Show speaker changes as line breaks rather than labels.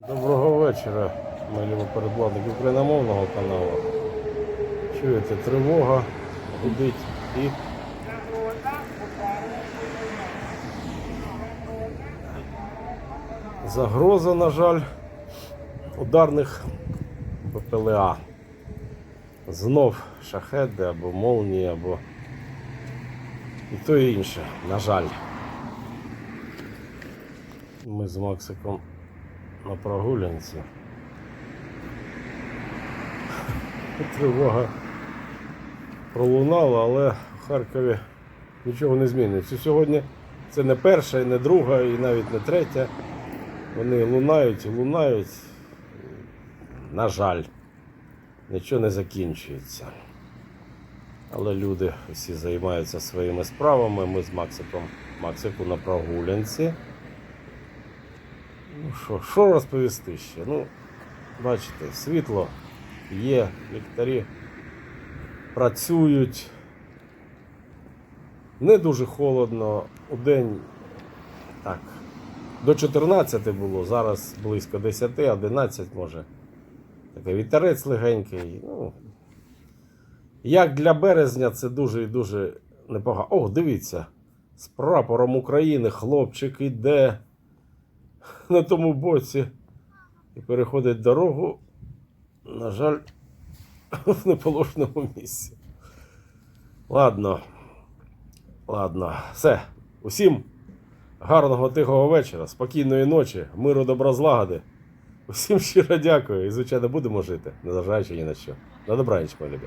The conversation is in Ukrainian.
Доброго вечора, мої любі україномовного каналу. Чуєте, тривога гудить і загроза, на жаль, ударних ППЛА. Знов шахеди або молнії, або і то і інше, на жаль. Ми з Максиком на прогулянці. Тривога пролунала, але в Харкові нічого не зміниться. Сьогодні це не перша, і не друга, і навіть не третя. Вони лунають і лунають. На жаль, нічого не закінчується. Але люди всі займаються своїми справами. Ми з Максиком Максику на прогулянці. Ну що, що розповісти ще? Ну, бачите, світло є, ліхтарі працюють. Не дуже холодно. У день так. До 14 було, зараз близько 10, 11 може. Такий вітерець легенький. Ну, як для березня це дуже і дуже непогано. О, дивіться, з прапором України хлопчик іде на тому боці і переходить дорогу, на жаль, в неположеному місці. Ладно. Ладно, все. Усім гарного тихого вечора, спокійної ночі, миру, добра злагоди. Усім щиро дякую і, звичайно, будемо жити, незважаючи ні на що. На добраніч, мої любі.